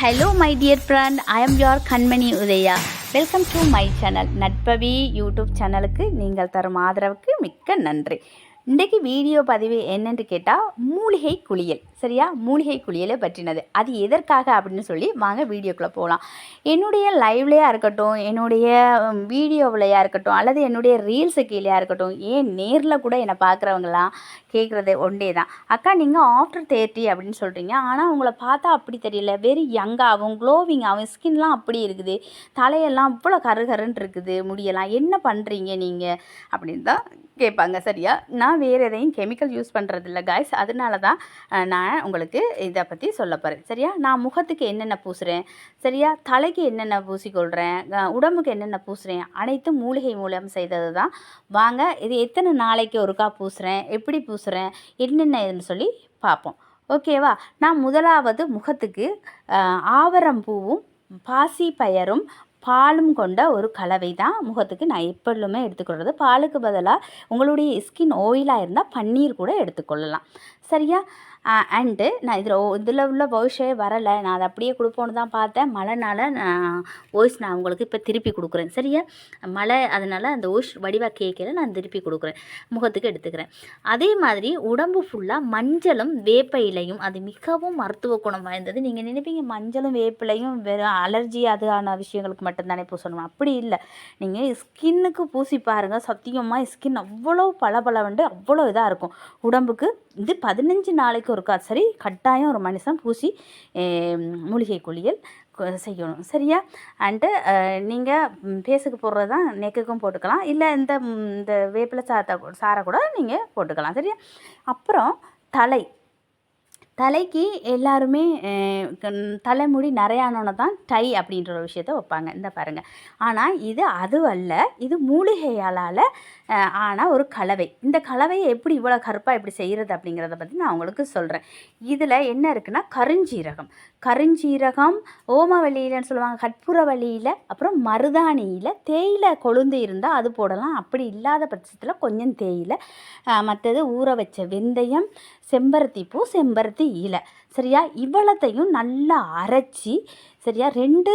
Hello my dear friend I am your Kanmani Udaya welcome to my channel நட்பவி YouTube சேனலுக்கு நீங்கள் தரும் ஆதரவுக்கு மிக்க நன்றி. இன்றைக்கு வீடியோ பதிவு என்னென்று கேட்டால் மூலிகை குளியல். சரியா? மூலிகை குளியலை பற்றினது. அது எதற்காக அப்படின்னு சொல்லி வாங்க வீடியோக்குள்ளே போகலாம் என்னுடைய லைவ்லையாக இருக்கட்டும் என்னுடைய வீடியோவிலையாக இருக்கட்டும் அல்லது என்னுடைய ரீல்ஸு கீழேயா இருக்கட்டும் ஏன் நேரில் கூட என்னை பார்க்குறவங்களாம் கேட்குறது ஒன்றே தான். அக்கா நீங்கள் ஆஃப்டர் தேர்ட்டி அப்படின்னு சொல்கிறீங்க ஆனால் உங்களை பார்த்தா அப்படி தெரியல. வெரி யங்காகவும் க்ளோவிங்காகவும் ஸ்கின்லாம் அப்படி இருக்குது. தலையெல்லாம் அவ்வளோ கருகருன்னு இருக்குது. முடியெல்லாம் என்ன பண்ணுறீங்க நீங்கள் அப்படின்னு தான் கேட்பாங்க சரியா? நான் வேறு எதையும் கெமிக்கல் யூஸ் பண்ணுறதில்ல காய்ஸ் அதனால தான் நான் உங்களுக்கு இதை பற்றி சொல்ல போகிறேன் சரியா? நான் முகத்துக்கு என்னென்ன பூசுகிறேன் சரியா? தலைக்கு என்னென்ன பூசிக்கொள்கிறேன் உடம்புக்கு என்னென்ன பூசுகிறேன் அனைத்தும் மூலிகை மூலம் செய்தது தான் வாங்க இது எத்தனை நாளைக்கு ஒருக்கா பூசுகிறேன் எப்படி பூசுகிறேன் என்னென்ன இதுன்னு சொல்லி பார்ப்போம். ஓகேவா நான் முதலாவது முகத்துக்கு ஆவரம் பூவும் பாசி பயரும் பாலும் கொண்ட ஒரு கலவை தான் முகத்துக்கு நான் எப்பொழுதுமே எடுத்துக்கொள்கிறது பாலுக்கு பதிலாக உங்களுடைய ஸ்கின் ஆயிலாக இருந்தால் பன்னீர் கூட எடுத்துக்கொள்ளலாம் சரியா? அண்டு நான் இதில் இதில் உள்ள வாய்ஸே வரலை. நான் அதை அப்படியே கொடுப்போன்னு தான் பார்த்தேன். மழைனால நான் வாய்ஸ் நான் உங்களுக்கு இப்போ திருப்பி கொடுக்குறேன். சரியா? மழை அதனால் அந்த வாய்ஸ் வடிவாக கேட்கல. நான் திருப்பி கொடுக்குறேன். முகத்துக்கு எடுத்துக்கிறேன். அதே மாதிரி உடம்பு ஃபுல்லாக மஞ்சளும் வேப்ப இலையும் அது மிகவும் மருத்துவ குணம் வாய்ந்தது. நீங்கள் நினைப்பீங்க மஞ்சளும் வேப்பிலையும் வெறும் அலர்ஜி அதுக்கான விஷயங்களுக்கு மட்டும்தானே பூசணும் அப்படி இல்லை. நீங்கள் ஸ்கின்னுக்கு பூசி பாருங்கள் சத்தியமாக ஸ்கின் அவ்வளோ பளபளவண்டு அவ்வளோ இதாக இருக்கும். உடம்புக்கு இது பதினஞ்சு நாளைக்கு ஒருக்கா சரி கட்டாயம் ஒரு மனுஷன் பூசி மூலிகை குளியல் செய்யணும். சரியா? அண்டு நீங்கள் பேஸுக்கு போடுறது தான் நெக்குக்கும் போட்டுக்கலாம். இல்லை இந்த இந்த வேப்பிலை சாத்தை சாரை கூட நீங்கள் போட்டுக்கலாம். சரியா? அப்புறம் தலை. தலைக்கு எல்லாருமே தலைமுடி நிறையானோன்னு தான் டை அப்படின்ற ஒரு விஷயத்த வைப்பாங்க. இந்த பாருங்கள் ஆனால் இது அது அல்ல இது மூலிகையாலால் ஆனால் ஒரு கலவை. இந்த கலவையை எப்படி இவ்வளோ கருப்பாக எப்படி செய்கிறது அப்படிங்கிறத பற்றி நான் உங்களுக்கு சொல்கிறேன் இதில் என்ன இருக்குன்னா கருஞ்சீரகம். கருஞ்சீரகம் ஓமவல்லியிலன்னு சொல்லுவாங்க. கற்பூரவல்லியில் அப்புறம் மருதாணியில் தேயிலை கொழுந்து இருந்தால் அது போடலாம். அப்படி இல்லாத பட்சத்தில் கொஞ்சம் தேயிலை மற்றது ஊற வச்ச வெந்தயம் செம்பருத்தி பூ செம்பருத்தி இலை. சரியா? இவ்வளத்தையும் நல்லா அரைச்சி சரியா? ரெண்டு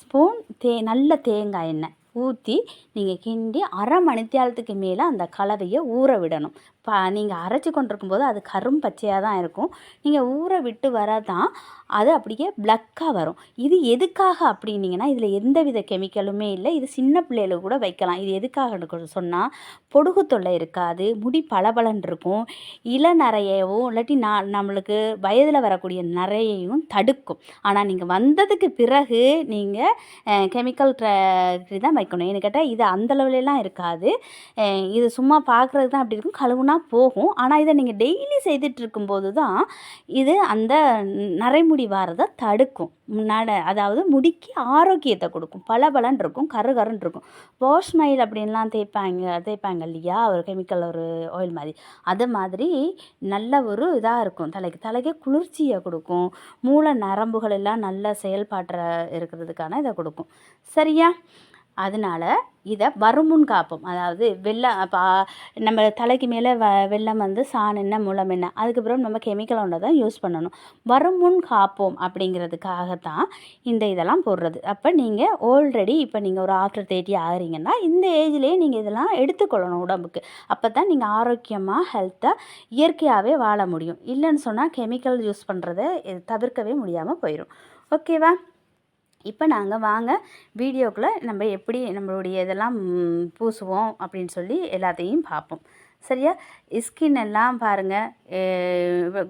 ஸ்பூன் தே நல்ல தேங்காய் எண்ணெய். ஊற்றி நீங்கள் கிண்டி அரை மணித்தியாலத்துக்கு மேலே அந்த கலவையை ஊற விடணும். பா நீங்கள் அரைச்சி கொண்டிருக்கும்போது அது கரும் பச்சையாக தான் இருக்கும். நீங்கள் ஊற விட்டு வரதான் அது அப்படியே பிளக்காக வரும். இது எதுக்காக அப்படின்னீங்கன்னா இதில் எந்த வித கெமிக்கலுமே இல்லை. இது சின்ன பிள்ளைகளுக்கு கூட வைக்கலாம். இது எதுக்காக சொன்னால் பொடுகு தொல்லை இருக்காது முடி பளபளன்னு இருக்கும் இளநரையவும் இல்லாட்டி நான் நம்மளுக்கு வயதில் வரக்கூடிய நிறையையும் தடுக்கும். ஆனால் நீங்கள் வந்ததுக்கு பிறகு நீங்கள் கெமிக்கல் தான் வைக்கணும். ஏன்னு கேட்டால் இது அந்த லெவலெலாம் இருக்காது. இது சும்மா பார்க்குறது தான் அப்படி இருக்கும். கழுவுனா போகும். ஆனால் இதை நீங்கள் டெய்லி செய்துட்டு இருக்கும்போது தான் இது அந்த நரைமுடி வாரதை தடுக்கும். நட அதாவது முடிக்கு ஆரோக்கியத்தை கொடுக்கும். பளபளன்னு இருக்கும் கரு இருக்கும். வாஷ் மைல் அப்படின்லாம் தேய்ப்பாங்க தேய்ப்பாங்க இல்லையா? ஒரு கெமிக்கல் ஒரு ஆயில் மாதிரி. அது மாதிரி நல்ல ஒரு இதாக இருக்கும். தலைக்கு தலைக்கு குளிர்ச்சியை கொடுக்கும். மூளை நரம்புகள் எல்லாம் நல்ல செயல்பாட்டுற இருக்கிறதுக்கான இதை கொடுக்கும். சரியா? அதனால இதை வருமுன் காப்போம். அதாவது வெள்ளம் அப்போ நம்ம தலைக்கு மேலே வ வெள்ளம் வந்து சாணெண்ணெய் முளமெண்ணெய் அதுக்கப்புறம் நம்ம கெமிக்கல் ஒன்றை தான் யூஸ் பண்ணணும். வருமுன் காப்போம் அப்படிங்கிறதுக்காகத்தான் இந்த இதெல்லாம் போடுறது. அப்போ நீங்கள் ஆல்ரெடி இப்போ நீங்கள் ஒரு ஆஃப்டர் தேர்ட்டி ஆகிறீங்கன்னா இந்த ஏஜ்லேயே நீங்கள் இதெல்லாம் எடுத்துக்கொள்ளணும் உடம்புக்கு. அப்போ தான் நீங்கள் ஆரோக்கியமாக ஹெல்த்தாக இயற்கையாகவே வாழ முடியும். இல்லைன்னு சொன்னால் கெமிக்கல் யூஸ் பண்ணுறதை தவிர்க்கவே முடியாமல் போயிடும் ஓகேவா இப்போ நாங்கள் வாங்க வீடியோக்குள்ளே நம்ம எப்படி நம்மளுடைய இதெல்லாம் பூசுவோம் அப்படின்னு சொல்லி எல்லாத்தையும் பார்ப்போம். சரியா? ஸ்கின் எல்லாம் பாருங்கள்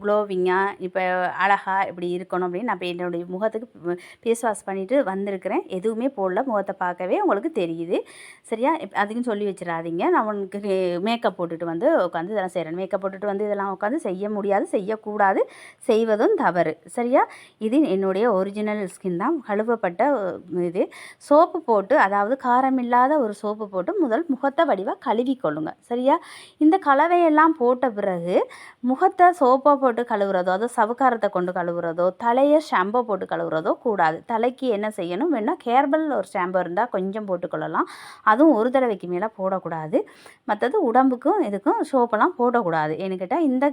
க்ளோவிங்காக இப்போ அழகா இப்படி இருக்கணும் அப்படின்னு நான் இப்போ என்னுடைய முகத்துக்கு ஃபேஸ் வாஷ் பண்ணிவிட்டு வந்திருக்கிறேன். எதுவுமே போடல முகத்தை பார்க்கவே உங்களுக்கு தெரியுது. சரியா? இப் அதுக்கும் சொல்லி வச்சிடாதீங்க. நான் உனக்கு மேக்கப் போட்டுட்டு வந்து உட்காந்து இதெல்லாம் செய்கிறேன் மேக்கப் போட்டுட்டு வந்து இதெல்லாம் உட்காந்து செய்ய முடியாது செய்யக்கூடாது. செய்வதும் தவறு. சரியா? இது என்னுடைய ஒரிஜினல் ஸ்கின் தான். கழுவப்பட்ட இது. சோப்பு போட்டு அதாவது காரமில்லாத ஒரு சோப்பு போட்டு முதல் முகத்தை வடிவாக கழுவி கொள்ளுங்கள் சரியா? இந்த கலவையை எல்லாம் போட்ட பிறகு முகத்தை சோப்பை போட்டு கழுவுறதோ அதோ சவுக்காரத்தை கொண்டு கழுவுறதோ தலையை ஷாம்போ போட்டு கழுவுறதோ கூடாது. தலைக்கு என்ன செய்யணும்? வேணால் கேர்பல் ஒரு ஷாம்பு இருந்தால் கொஞ்சம் போட்டுக்கொள்ளலாம். அதுவும் ஒரு தடவைக்கு மேலே போடக்கூடாது. மற்றது உடம்புக்கும் இதுக்கும் சோப்பெல்லாம் போடக்கூடாது. ஏன்னு கேட்டால் இந்த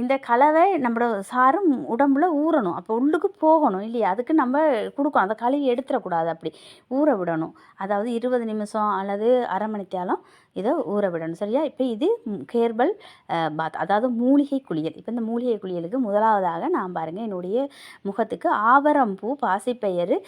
இந்த கலவை நம்மளோட சாரும் உடம்புல ஊறணும். அப்போ உள்ளுக்கு போகணும் இல்லையா? அதுக்கு நம்ம கொடுக்கணும். அந்த கழுவி எடுத்துடக்கூடாது அப்படி. ஊற விடணும். அதாவது இருபது நிமிஷம் அல்லது அரை மணித்தாலும் இதை ஊற விடணும். சரியா? இப்போ இது கேர்பல் பாத் அதாவது மூலிகை குளியல். இப்போ இந்த மூலிகை குளியலுக்கு முதலாவதாக நான் பாருங்கள் என்னுடைய முகத்துக்கு ஆவரம் பூ பாசிப்பயிறு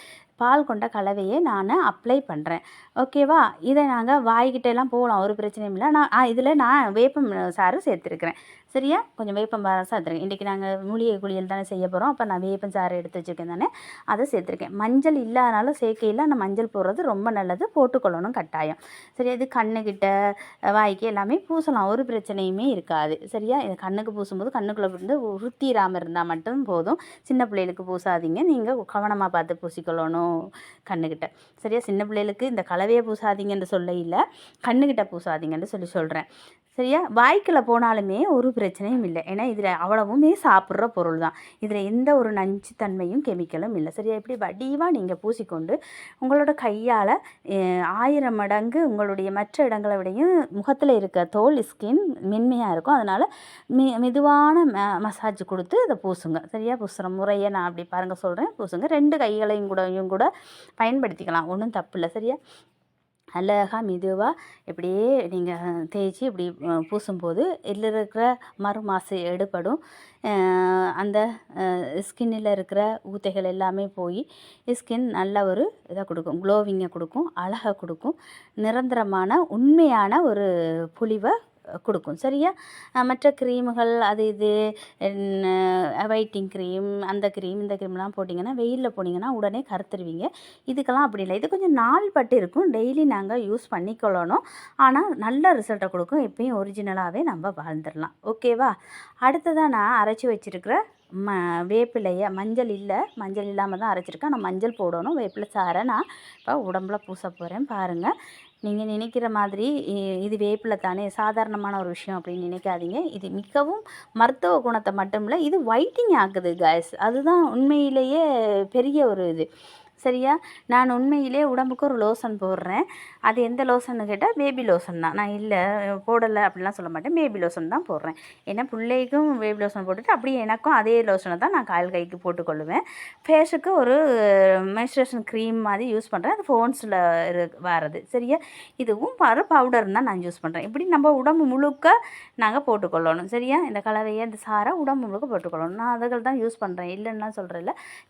பால் கொண்ட கலவையை நான் அப்ளை பண்ணுறேன் ஓகேவா இதை நாங்கள் வாய்கிட்ட எல்லாம் போகலாம் ஒரு பிரச்சனையும் இல்லை. நான் இதில் நான் வேப்பம் சாறு சேர்த்துருக்குறேன். சரியா? கொஞ்சம் வேப்பம் சாறு சேர்த்துருக்கேன். இன்றைக்கி நாங்கள் மூலிகை குளியல் தானே செய்ய போகிறோம் அப்போ நான் வேப்பம் சாறு எடுத்து வச்சுருக்கேன் தானே? அதை சேர்த்துருக்கேன். மஞ்சள் இல்லாதனால சேர்க்கையில் அந்த மஞ்சள் போடுறது ரொம்ப நல்லது. போட்டுக்கொள்ளணும் கட்டாயம். சரி அது கண்ணுக்கிட்ட வாய்க்கு எல்லாமே பூசலாம். ஒரு பிரச்சனையுமே இருக்காது. சரியா? இது கண்ணுக்கு பூசும்போது கண்ணுக்குள்ளே இருந்து உறுத்திராமல் இருந்தால் மட்டும் போதும். சின்ன பிள்ளைகளுக்கு பூசாதீங்க. நீங்கள் கவனமாக பார்த்து பூசிக்கொள்ளணும். கண்ணுக்கிட்ட. சரியா? சின்ன பிள்ளைகளுக்கு இந்த கலவையை பூசாதீங்கன்னு சொல்ல இல்லை. கண்ணுக்கிட்ட பூசாதீங்கன்னு சொல்லி சொல்கிறேன் சரியா? வாய்க்கில் போனாலுமே ஒரு பிரச்சனையும் இல்லை. ஏன்னா இதில் அவ்வளவுமே சாப்பிட்ற பொருள் தான். இதில் எந்த ஒரு நஞ்சுத்தன்மையும் கெமிக்கலும் இல்லை. சரியா? இப்படி வடிவாக நீங்கள் பூசிக்கொண்டு உங்களோட கையால் ஆயிரம் மடங்கு உங்களுடைய மற்ற இடங்களை விடையும் முகத்தில் இருக்க தோல் ஸ்கின் மென்மையாக இருக்கும். அதனால் மெ மெதுவான ம மசாஜ் கொடுத்து இதை பூசுங்க. சரியா? பூசுகிற முறையை நான் அப்படி பாருங்கள் சொல்கிறேன் பூசுங்க. ரெண்டு கைகளையும் கூடயும் கூட பயன்படுத்திக்கலாம். ஒன்றும் தப்பு இல்லை. சரியா? அழகாக மெதுவாக இப்படியே நீங்கள் தேய்ச்சி இப்படி பூசும்போது இதில் இருக்கிற மறு மாசு எடுபடும் அந்த ஸ்கின்னில் இருக்கிற ஊத்தைகள் எல்லாமே போய் ஸ்கின் நல்ல ஒரு இதை கொடுக்கும். க்ளோவிங்கை கொடுக்கும். அழகை கொடுக்கும். நிரந்தரமான உண்மையான ஒரு புளிவை கொடுக்கும். சரியா? மற்ற க்ரீமுகள் அது இது வைட்டிங் க்ரீம் அந்த க்ரீம் இந்த க்ரீம்லாம் போட்டிங்கன்னா வெயிலில் போனீங்கன்னா உடனே கருத்துருவீங்க. இதுக்கெல்லாம் அப்படி இல்லை. இது கொஞ்சம் நாள் பட்டு இருக்கும். டெய்லி நாங்கள் யூஸ் பண்ணிக்கொள்ளணும். ஆனால் நல்ல ரிசல்ட்டை கொடுக்கும். எப்பயும் ஒரிஜினலாகவே நம்ம வாழ்ந்துடலாம். ஓகேவா அடுத்ததாக நான் அரைச்சி வச்சுருக்கிற ம வேப்பிலையை மஞ்சள் இல்லை மஞ்சள் இல்லாமல் தான் அரைச்சிருக்கேன். ஆனால் மஞ்சள் போடணும். வேப்பிலை சாரை நான். இப்போ உடம்புல பூச போகிறேன் பாருங்கள் நீங்கள் நினைக்கிற மாதிரி இது வேப்பில் தானே சாதாரணமான ஒரு விஷயம் அப்படின்னு நினைக்காதீங்க. இது மிகவும் மருத்துவ குணத்தை மட்டும் இல்லை இது ஒயிட்டிங் ஆக்குது கேஸ் அதுதான் உண்மையிலேயே பெரிய ஒரு இது. சரியா? நான் உண்மையிலே உடம்புக்கு ஒரு லோஷன் போடுறேன். அது எந்த லோஷன்னு கேட்டால் பேபி லோஷன் தான். நான் இல்லை போடலை அப்படிலாம் சொல்ல மாட்டேன். பேபி லோஷன் தான் போடுறேன். ஏன்னா பிள்ளைக்கும் பேபி லோஷன் போட்டுட்டு அப்படியே எனக்கும் அதே லோஷனை தான் நான் கால் கைக்கு போட்டுக்கொள்ளுவேன். ஃபேஸுக்கு ஒரு மென்ஸ்ட்ரேஷன் க்ரீம் மாதிரி யூஸ் பண்ணுறேன் அது ஃபோன்ஸில் இரு வரது. சரியா? இதுவும் பாரு பவுடர் தான் நான் யூஸ் பண்ணுறேன் இப்படி நம்ம உடம்பு முழுக்க நாங்கள் போட்டுக்கொள்ளணும். சரியா? இந்த கலவையை இந்த சாரை உடம்பு முழுக்க போட்டுக்கொள்ளணும். நான் அதுகள் தான் யூஸ் பண்ணுறேன் இல்லைன்னா சொல்கிறேன்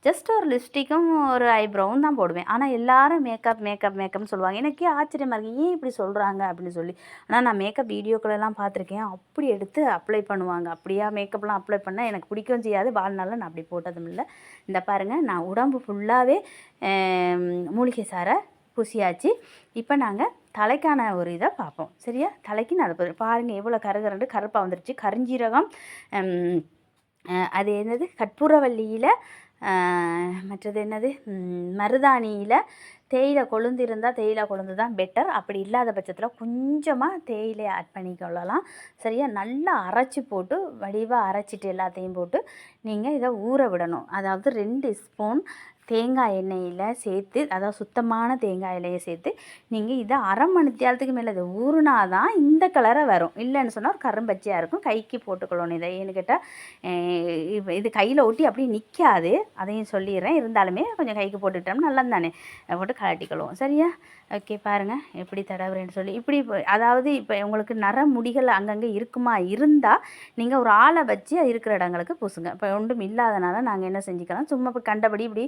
ஜஸ்ட் ஒரு லிப்ஸ்டிக்கும் ஒரு ஐப்ரோ ப்ரௌன் தான் போடுவேன். ஆனால் எல்லாரும் மேக்கப் மேக்கப் மேக்கப்னு சொல்லுவாங்க. எனக்கே ஆச்சரியமாக இருக்குது ஏன் இப்படி சொல்கிறாங்க அப்படின்னு சொல்லி. ஆனால் நான் மேக்கப் வீடியோக்களெல்லாம் பார்த்துருக்கேன். அப்படி எடுத்து அப்ளை பண்ணுவாங்க. அப்படியா? மேக்கப்லாம் அப்ளை பண்ணால் எனக்கு பிடிக்கவும் செய்யாது. வாழ்நாளில் நான் அப்படி போட்டதும் இல்லை. இந்த பாருங்கள் நான் உடம்பு ஃபுல்லாகவே மூலிகை சாரை பூசியாச்சு. இப்போ நாங்கள் தலைக்கான ஒரு இதை பார்ப்போம். சரியா? தலைக்கு நான் அதை பாருங்கள் எவ்வளோ கருகரண்டு கருப்பாக வந்துருச்சு. கருஞ்சீரகம் அது என்னது? கற்பூரவல்லியில் மற்றது என்னது? மருதாணியில் தேயிலை கொழுந்து இருந்தால் தேயிலை கொழுந்து தான் பெட்டர் அப்படி இல்லாத பட்சத்தில் கொஞ்சமாக தேயிலை ஆட் பண்ணிக்கொள்ளலாம். சரியா? நல்லா அரைச்சி போட்டு வடிவாக அரைச்சிட்டு எல்லாத்தையும் போட்டு நீங்கள் இதை ஊற விடணும். அதாவது ரெண்டு ஸ்பூன் தேங்காய் எண்ணெயில் சேர்த்து அதாவது சுத்தமான தேங்காய் எண்ணெயை சேர்த்து நீங்கள் இதை அரை மணி தேரத்துக்கு மேலே இதை ஊறுனா தான் இந்த கலரை வரும். இல்லைன்னு சொன்னால் ஒரு கரும்பச்சியாக இருக்கும். கைக்கு போட்டுக்கொள்ளணும் இதை. ஏன்னு கேட்டால் இது கையில் ஒட்டி அப்படியே நிற்காது அதையும் சொல்லிடுறேன். இருந்தாலுமே கொஞ்சம் கைக்கு போட்டுக்கிட்டோம்னா நல்லா தானே போட்டு கலட்டிக்கொள்வோம் சரியா? ஓகே பாருங்கள் எப்படி தடவுறேன்னு சொல்லி. இப்படி அதாவது இப்போ உங்களுக்கு நர முடிகள் அங்கங்கே இருக்குமா? இருந்தால் நீங்கள் ஒரு ஆளை வச்சு இருக்கிற இடங்களுக்கு பூசுங்க. இப்போ ஒன்றும் இல்லாதனால நாங்கள் என்ன செஞ்சுக்கலாம்? சும்மா இப்போ கண்டபடி இப்படி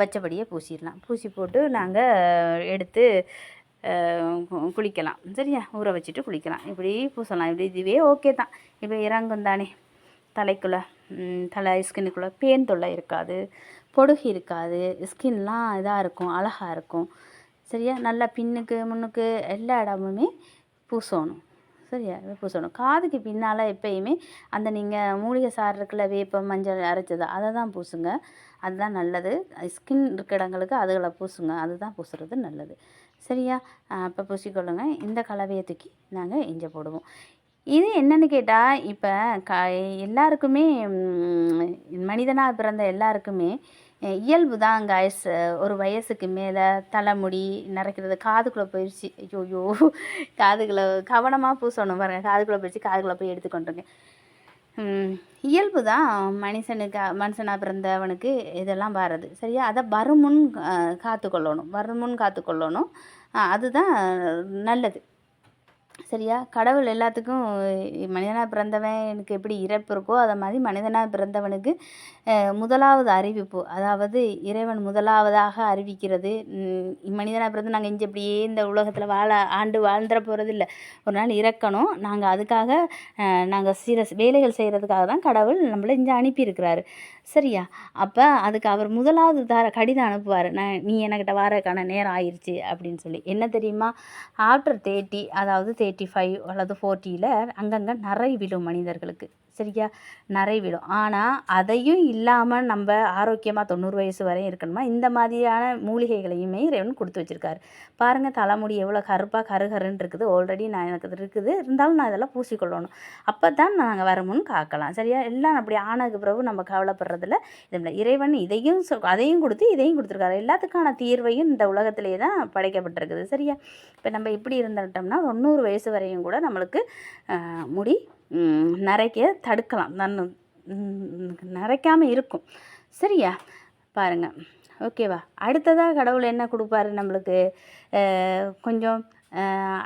வச்சபடியே பூசிடலாம். பூசி போட்டு நாங்கள் எடுத்து குளிக்கலாம். சரியா? ஊற வச்சுட்டு குளிக்கலாம். இப்படி பூசலாம். இப்படி இதுவே ஓகே தான். இப்போ இறங்கும் தானே. தலைக்குள்ளே தலை ஸ்கின்னுக்குள்ளே பேன் தொல்லை இருக்காது. பொடுகு இருக்காது. ஸ்கின்லாம் இதாக இருக்கும். அழகாக இருக்கும். சரியா? நல்லா பின்னுக்கு முன்னுக்கு எல்லா இடமுமே பூசணும். சரியா? பூசணும் காதுக்கு பின்னால் எப்பயுமே அந்த நீங்கள் மூலிகை சாறு இருக்குல்ல வேப்பம் மஞ்சள் அரைச்சது அதை தான் பூசுங்க. அதுதான் நல்லது. ஸ்கின் இருக்க இடங்களுக்கு அதுகளை பூசுங்க. அதுதான் பூசுறது நல்லது. சரியா? அப்போ பூசிக்கொள்ளுங்க. இந்த கலவையை தூக்கி நாங்கள் இஞ்ச போடுவோம். இது என்னென்னு கேட்டால் இப்போ க எல்லாருக்குமே மனிதனாக பிறந்த எல்லாருக்குமே இயல்பு தான் காய்ஸ் ஒரு வயசுக்கு மேலே தலைமுடி நிறைக்கிறது காதுக்குள்ளே போயிடுச்சு ஐயோ காதுக்குள்ளே கவனமாக பூசணும் பாருங்கள் காதுக்குள்ளே போயிடுச்சு காதுக்குள்ளே போய் எடுத்து இயல்பு தான் மனுஷனுக்கு மனுஷனாக பிறந்தவனுக்கு இதெல்லாம் வர்றது. சரியா? அதை வருமுன் காத்துக்கொள்ளணும். வருமுன் காத்துக்கொள்ளணும். அதுதான் நல்லது. சரியா? கடவுள் எல்லாத்துக்கும் மனிதனாக பிறந்தவனுக்கு எப்படி இறப்பு இருக்கோ அதை மாதிரி மனிதனாக பிறந்தவனுக்கு முதலாவது அறிவிப்பு. அதாவது இறைவன் முதலாவதாக அறிவிக்கிறது. மனிதனாக பிறந்து நாங்கள் இஞ்சி இப்படியே இந்த உலகத்தில் வாழ ஆண்டு வாழ்ந்துட போகிறது இல்லை ஒரு நாள் இறக்கணும். நாங்கள் அதுக்காக நாங்கள் சில வேலைகள் செய்கிறதுக்காக தான் கடவுள் நம்மளை இங்கே அனுப்பியிருக்கிறாரு. சரியா? அப்போ அதுக்கு அவர் முதலாவது தர கடிதம் அனுப்புவார். நான் நீ என்கிட்ட வரக்கான நேரம் ஆயிடுச்சு அப்படின்னு சொல்லி. என்ன தெரியுமா? ஆஃப்டர் தேர்ட்டி அதாவது தேர்ட்டி ஃபைவ் அல்லது ஃபோர்ட்டியில் அங்கங்கே நிறை விழும் மனிதர்களுக்கு. சரியா? நிறை விழும். ஆனால் அதையும் இல்லாமல் நம்ம ஆரோக்கியமாக தொண்ணூறு வயசு வரையும் இருக்கணுமா? இந்த மாதிரியான மூலிகைகளையுமே இறைவன் கொடுத்து வச்சுருக்காரு. பாருங்கள் தலைமுடி எவ்வளோ கருப்பாக கருகருன்னு இருக்குது. ஆல்ரெடி நான் எனக்கு இருக்குது. இருந்தாலும் நான் இதெல்லாம் பூசிக்கொள்ளணும். அப்போ தான் நாங்கள் வரமுன்னு காக்கலாம். சரியா? எல்லாம் அப்படி ஆனதுக்கு பிறகு நம்ம கவலைப்படுறது கவலைப்படுறதில்ல இதில் இறைவன் இதையும் சொ- அதையும் கொடுத்து இதையும் கொடுத்துருக்காரு. எல்லாத்துக்கான தீர்வையும் இந்த உலகத்திலேயே தான் படைக்கப்பட்டிருக்குது. சரியா? இப்போ நம்ம இப்படி இருந்துட்டோம்னா தொண்ணூறு வயசு வரையும் கூட நம்மளுக்கு முடி நரைக்க தடுக்கலாம். நான் நரைக்காமல் இருக்கும். சரியா? பாருங்கள் ஓகேவா? அடுத்ததாக கடவுள் என்ன கொடுப்பாரு நம்மளுக்கு? கொஞ்சம்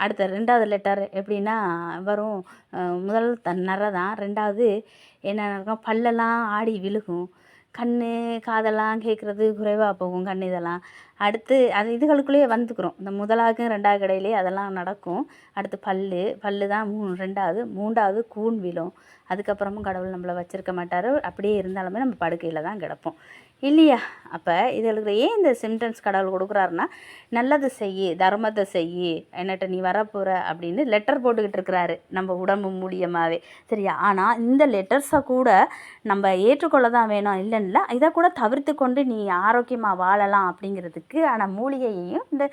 அடுத்த ரெண்டாவது லெட்டர் எப்படின்னா வரும். முதல் த நரை தான். ரெண்டாவது என்ன நடக்கும்? பல்லெல்லாம் ஆடி விழுகும். கண் காதெல்லாம் கேட்குறது குறைவாக போகும் கண் இதெல்லாம். அடுத்து அது இதுகளுக்குள்ளேயே வந்துக்கிறோம். இந்த முதலாவுக்கும் ரெண்டாவது கடையிலே அதெல்லாம் நடக்கும். அடுத்து பல் பல்லு தான் மூணு ரெண்டாவது. மூன்றாவது கூன் விழும். அதுக்கப்புறமும் கடவுள் நம்மளை வச்சுருக்க மாட்டார். அப்படியே இருந்தாலுமே நம்ம படுக்கையில் தான் கிடப்போம். இல்லையா? அப்போ இதுகளுக்கு ஏன் இந்த சிம்டம்ஸ் கடவுள் கொடுக்குறாருன்னா நல்லது செய் தர்மத்தை செய் என்னட்ட நீ வரப்போகிற அப்படின்னு லெட்டர் போட்டுக்கிட்டு இருக்கிறாரு நம்ம உடம்பு மூலியமாகவே சரியா? ஆனால் இந்த லெட்டர்ஸை கூட நம்ம ஏற்றுக்கொள்ள தான் வேணும். இல்லைன்னா இதை கூட தவிர்த்து கொண்டு நீ ஆரோக்கியமாக வாழலாம் அப்படிங்கிறதுக்கு ஆனால் மூலிகையையும் இந்த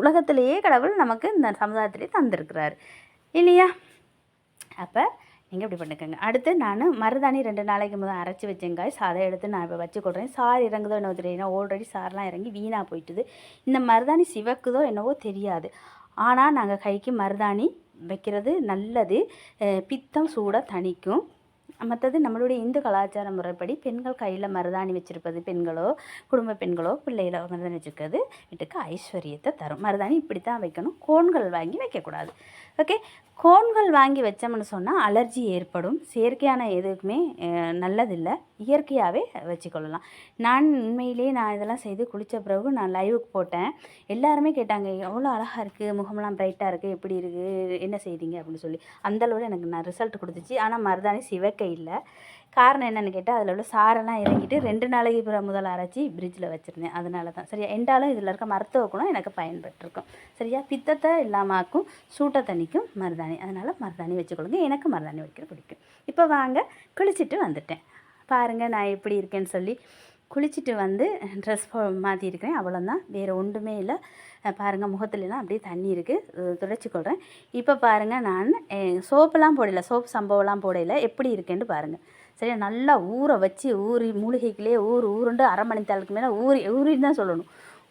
உலகத்திலேயே கடவுள் நமக்கு இந்த சமுதாயத்திலே தந்திருக்கிறாரு. இல்லையா? அப்போ நீங்கள் இப்படி பண்ணிக்கோங்க. அடுத்து நான் மருதாணி ரெண்டு நாளைக்கு முதல் அரைச்சி வச்சேங்க அதை எடுத்து நான் இப்போ வச்சுக்கொள்கிறேன் சார் இறங்குதோ என்னவோ தெரியல. ஆல்ரெடி சார்லாம் இறங்கி வீணாக போயிட்டுது. இந்த மருதாணி சிவக்குதோ என்னவோ தெரியாது. ஆனால் நாங்கள் கைக்கு மருதாணி வைக்கிறது நல்லது. பித்தம் சூடாக தணிக்கும். மற்றது நம்மளுடைய இந்து கலாச்சார முறைப்படி பெண்கள் கையில் மருதாணி வச்சுருப்பது பெண்களோ குடும்ப பெண்களோ பிள்ளைகளோ மருதாணி வச்சுருக்கிறது வீட்டுக்கு ஐஸ்வர்யத்தை தரும். மருதாணி இப்படி தான் வைக்கணும். கோன்கள் வாங்கி வைக்கக்கூடாது. ஓகே கோன்கள் வாங்கி வச்சோம்னு சொன்னால் அலர்ஜி ஏற்படும். செயற்கையான எதுக்குமே நல்லதில்லை. இயற்கையாகவே வச்சுக்கொள்ளலாம். நான் உண்மையிலே நான் இதெல்லாம் செய்து குளித்த பிறகு நான் லைவுக்கு போட்டேன். எல்லாருமே கேட்டாங்க எவ்வளோ அழகாக இருக்குது முகமெல்லாம் பிரைட்டாக இருக்குது எப்படி இருக்குது என்ன செய்தீங்க? அப்படின்னு சொல்லி. அந்த அளவில் எனக்கு நான் ரிசல்ட் கொடுத்துச்சு. ஆனால் மருதாணி சிவக்கை இல்லை. காரணம் என்னென்னு கேட்டால் அதில் உள்ள சாரெல்லாம் இறங்கிட்டு ரெண்டு நாளைக்கு பிறகு முதல் அரைச்சி ஃப்ரிட்ஜில் வச்சுருந்தேன். அதனால தான் சரியா? எண்டாலும் இதில் இருக்க மருத்துவ குணம் எனக்கு பயன்பட்டிருக்கும் சரியா? பித்தத்தை இல்லாமாக்கும் சூட்டை தண்ணிக்கும் மருதாணி. அதனால் மருதாணி வச்சுக்கொள்ளுங்க. எனக்கு மருதாணி வைக்கிற பிடிக்கும். இப்போ வாங்க குளிச்சுட்டு வந்துட்டேன். பாருங்கள் நான் எப்படி இருக்கேன்னு சொல்லி குளிச்சுட்டு வந்து ட்ரெஸ் மாற்றிருக்கேன் அவ்வளோதான் வேறு ஒன்றுமே இல்லை. பாருங்கள் முகத்துலலாம் அப்படியே தண்ணி இருக்குது துடைச்சிக்கொள்கிறேன் இப்போ பாருங்கள் நான் சோப்பெல்லாம் போடல. சோப்பு சம்பவம்லாம் போடல. எப்படி இருக்கேன்னு பாருங்கள் சரியா நல்லா ஊற வச்சு ஊறி மூலிகைக்குள்ளே ஊர் ஊருண்டு அரை மணி தாளுக்கு மேலே ஊறி ஊறின்னு தான் சொல்லணும்.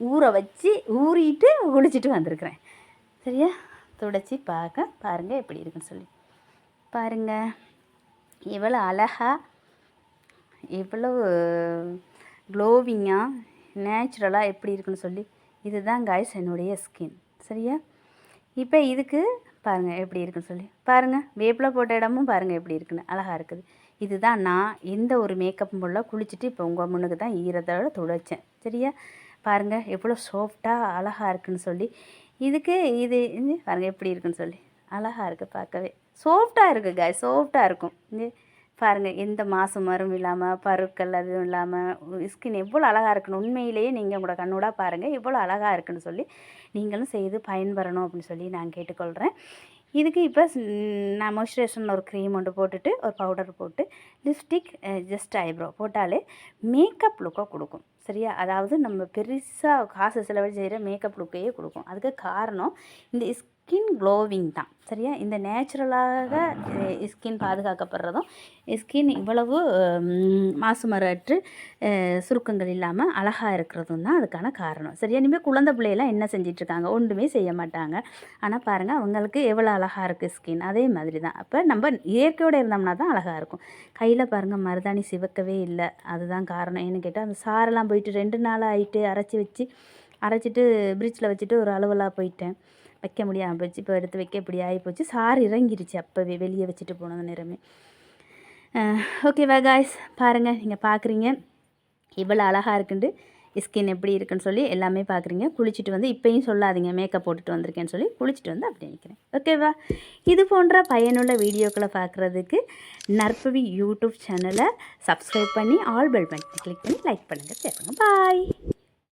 ஊற வச்சு ஊறிட்டு குளிச்சுட்டு வந்திருக்கிறேன். சரியா? துடைச்சி பார்க்க பாருங்கள் எப்படி இருக்குன்னு சொல்லி. பாருங்கள் இவ்வளோ அழகாக இவ்வளவு க்ளோவிங்காக நேச்சுரலாக எப்படி இருக்குன்னு சொல்லி. இதுதான் காய்ஸ் என்னுடைய ஸ்கின் சரியா? இப்போ இதுக்கு பாருங்கள் எப்படி இருக்குன்னு சொல்லி. பாருங்கள் வேப்பில் போட்ட இடமும் பாருங்கள் எப்படி இருக்குன்னு. அழகாக இருக்குது. இதுதான் நான் எந்த ஒரு மேக்கப் போடல குளிச்சுட்டு இப்போ உங்கள் முன்னுக்கு தான் ஈரத்தோட துடைச்சேன் சரியா? பாருங்கள் எவ்வளோ சாஃப்டாக அழகாக இருக்குன்னு சொல்லி. இதுக்கு இது இது பாருங்கள் எப்படி இருக்குன்னு சொல்லி. அழகாக இருக்குது பார்க்கவே. சாஃப்டாக இருக்குது காய் சாஃப்டாக இருக்கும். பாருங்கள் எந்த மாசு மரம் இல்லாமல் பருக்கள் அதுவும் இல்லாமல் ஸ்கின் எவ்வளோ அழகாக இருக்குன்னு உண்மையிலேயே நீங்கள் உங்களோட கண்ணோட பாருங்கள் எவ்வளோ அழகாக இருக்குன்னு சொல்லி நீங்களும் செய்து பயன்பெறணும் அப்படின்னு சொல்லி நான் கேட்டுக்கொள்கிறேன் இதுக்கு இப்போ நான் மாய்ஸ்சரைசர்னு ஒரு க்ரீம் ஒன்று போட்டுட்டு ஒரு பவுடர் போட்டு லிப்ஸ்டிக் ஜஸ்ட் ஐப்ரோ போட்டாலே மேக்கப் லுக்காக கொடுக்கும். சரியா? அதாவது நம்ம பெருசாக காசு செலவழி செய்கிற மேக்கப் லுக்கையே கொடுக்கும். அதுக்கு காரணம் இந்த ஸ்கின் க்ளோவிங் தான் சரியா? இந்த நேச்சுரலாக ஸ்கின் பாதுகாக்கப்படுறதும் ஸ்கின் இவ்வளவு மாசுமரற்று சுருக்கங்கள் இல்லாமல் அழகாக இருக்கிறதும் தான் அதுக்கான காரணம் சரியா? இனிமேல் குழந்தை பிள்ளையெல்லாம் என்ன செஞ்சிட்ருக்காங்க? ஒன்றுமே செய்ய மாட்டாங்க. ஆனால் பாருங்கள் அவங்களுக்கு எவ்வளோ அழகாக இருக்குது ஸ்கின் அதே மாதிரி தான். அப்போ நம்ம இயற்கையோடு இருந்தோம்னா தான் அழகாக இருக்கும். கையில் பாருங்கள் மருதாணி சிவக்கவே இல்லை அதுதான் காரணம். ஏன்னு கேட்டால் அந்த சாரெல்லாம் போயிட்டு ரெண்டு நாள் ஆகிட்டு அரைச்சி வச்சு அரைச்சிட்டு ஃப்ரிட்ஜில் வச்சுட்டு ஒரு அளவலாக போயிட்டேன். வைக்க முடியாமல் போச்சு இப்போ எடுத்து வைக்க இப்படி ஆகி போச்சு. சார் இறங்கிருச்சு அப்போவே வெளியே வச்சுட்டு போனது நேரமே. ஓகேவா காய்ஸ் பாருங்கள் நீங்கள் பார்க்குறீங்க இவ்வளோ அழகாக இருக்குண்டு. ஸ்கின் எப்படி இருக்குன்னு சொல்லி எல்லாமே பார்க்குறீங்க குளிச்சுட்டு வந்து இப்பயும் சொல்லாதீங்க. மேக்கப் போட்டுட்டு வந்திருக்கேன்னு சொல்லி குளிச்சுட்டு வந்து அப்படி நிற்கிறேன் ஓகேவா இது போன்ற பயனுள்ள வீடியோக்களை பார்க்குறதுக்கு நற்பவி யூடியூப் சேனலை சப்ஸ்கிரைப் பண்ணி ஆல் பெல் பட்டன் கிளிக் பண்ணி லைக் பண்ணுங்கள் சேருங்க பாய்